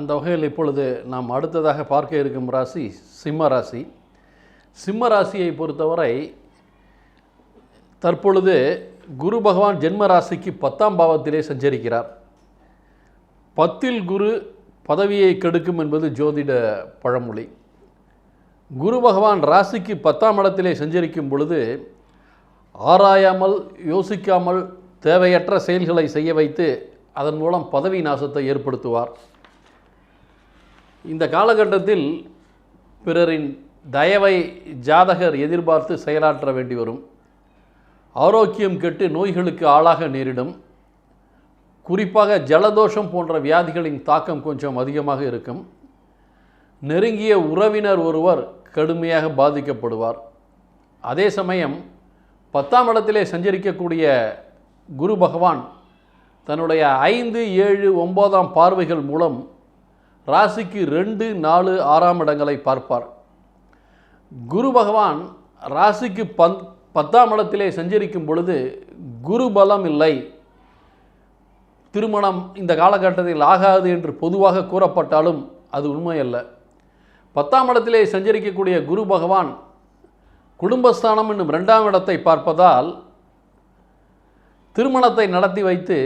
அந்த வகையில் இப்பொழுது நாம் அடுத்ததாக பார்க்க இருக்கும் ராசி சிம்ம ராசி. சிம்ம ராசியை பொறுத்தவரை தற்பொழுது குரு பகவான் ஜென்ம ராசிக்கு பத்தாம் பாவத்திலே சஞ்சரிக்கிறார். பத்தில் குரு பதவியை கெடுக்கும் என்பது ஜோதிட பழமொழி. குரு பகவான் ராசிக்கு பத்தாம் இடத்திலே சஞ்சரிக்கும் பொழுது ஆராயாமல் யோசிக்காமல் தேவையற்ற செயல்களை செய்ய வைத்து அதன் மூலம் பதவி நாசத்தை ஏற்படுத்துவார். இந்த காலகட்டத்தில் பிறரின் தயவை ஜாதகர் எதிர்பார்த்து செயலாற்ற வேண்டி வரும். ஆரோக்கியம் கெட்டு நோய்களுக்கு ஆளாக நேரிடும். குறிப்பாக ஜலதோஷம் போன்ற வியாதிகளின் தாக்கம் கொஞ்சம் அதிகமாக இருக்கும். நெருங்கிய உறவினர் ஒருவர் கடுமையாக பாதிக்கப்படுவார். அதே சமயம் பத்தாம் இடத்திலே சஞ்சரிக்கக்கூடிய குரு பகவான் தன்னுடைய ஐந்து ஏழு ஒன்பதாம் பார்வைகள் மூலம் ராசிக்கு ரெண்டு நாலு ஆறாம் இடங்களை பார்ப்பார். குரு பகவான் ராசிக்கு பந் பத்தாம் இடத்திலே சஞ்சரிக்கும் பொழுது குரு பலம் இல்லை. திருமணம் இந்த காலகட்டத்தில் ஆகாது என்று பொதுவாக கூறப்பட்டாலும் அது உண்மையல்ல. பத்தாம் இடத்திலே சஞ்சரிக்கக்கூடிய குரு பகவான் குடும்பஸ்தானம் என்னும் ரெண்டாம் இடத்தை பார்ப்பதால் திருமணத்தை நடத்தி வைத்து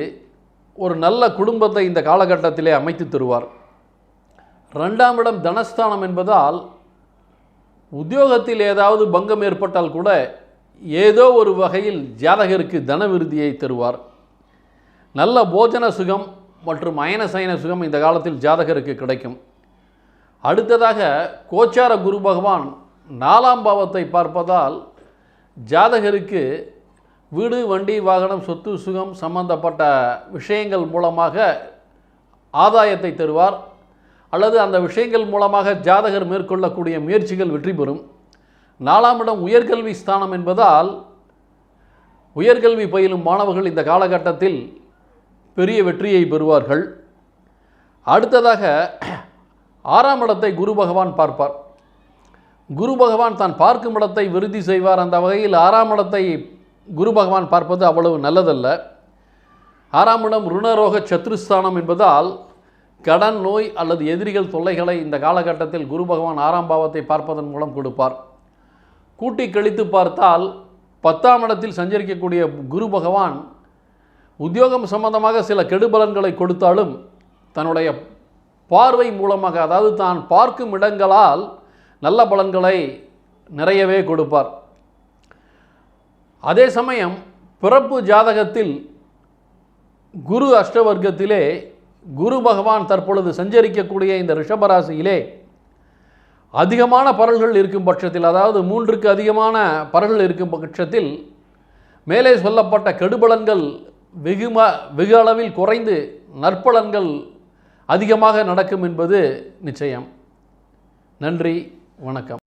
ஒரு நல்ல குடும்பத்தை இந்த காலகட்டத்திலே அமைத்து தருவார். ரெண்டாம் இடம் தனஸ்தானம் என்பதால் உத்தியோகத்தில் ஏதாவது பங்கம் ஏற்பட்டால் கூட ஏதோ ஒரு வகையில் ஜாதகருக்கு தன விருதியை தருவார். நல்ல போஜன சுகம் மற்றும் அயன சயன சுகம் இந்த காலத்தில் ஜாதகருக்கு கிடைக்கும். அடுத்ததாக கோச்சார குரு பகவான் நாலாம் பாவத்தை பார்ப்பதால் ஜாதகருக்கு வீடு வண்டி வாகனம் சொத்து சுகம் சம்பந்தப்பட்ட விஷயங்கள் மூலமாக ஆதாயத்தை தருவார். அல்லது அந்த விஷயங்கள் மூலமாக ஜாதகர் மேற்கொள்ளக்கூடிய முயற்சிகள் வெற்றி பெறும். நாலாம் இடம் உயர்கல்வி ஸ்தானம் என்பதால் உயர்கல்வி பயிலும் மாணவர்கள் இந்த காலகட்டத்தில் பெரிய வெற்றியை பெறுவார்கள். அடுத்ததாக ஆறாம் இடத்தை குரு பகவான் பார்ப்பார். குரு பகவான் தான் பார்க்கும் இடத்தை விருத்தி செய்வார். அந்த வகையில் ஆறாம் இடத்தை குரு பகவான் பார்ப்பது அவ்வளவு நல்லதல்ல. ஆறாம் இடம் ருணரோக சத்ருஸ்தானம் என்பதால் கடன் நோய் அல்லது எதிரிகள் தொல்லைகளை இந்த காலகட்டத்தில் குரு பகவான் ஆறாம் பாவத்தை பார்ப்பதன் மூலம் கொடுப்பார். கூட்டி கழித்து பார்த்தால் பத்தாம் இடத்தில் சஞ்சரிக்கக்கூடிய குரு பகவான் உத்தியோகம் சம்பந்தமாக சில கெடுபலன்களை கொடுத்தாலும் தன்னுடைய பார்வை மூலமாக அதாவது தான் பார்க்கும் இடங்களால் நல்ல பலன்களை நிறையவே கொடுப்பார். அதே சமயம் பிறப்பு ஜாதகத்தில் குரு அஷ்டவர்க்கத்திலே குரு பகவான் தற்பொழுது சஞ்சரிக்கக்கூடிய இந்த ரிஷபராசியிலே அதிகமான பரல்கள் இருக்கும் பட்சத்தில் அதாவது மூன்றுக்கு அதிகமான பரல்கள் இருக்கும் பட்சத்தில் மேலே சொல்லப்பட்ட கெடுபலன்கள் வெகும வெகு அளவில் குறைந்து நற்பலன்கள் அதிகமாக நடக்கும் என்பது நிச்சயம். நன்றி வணக்கம்.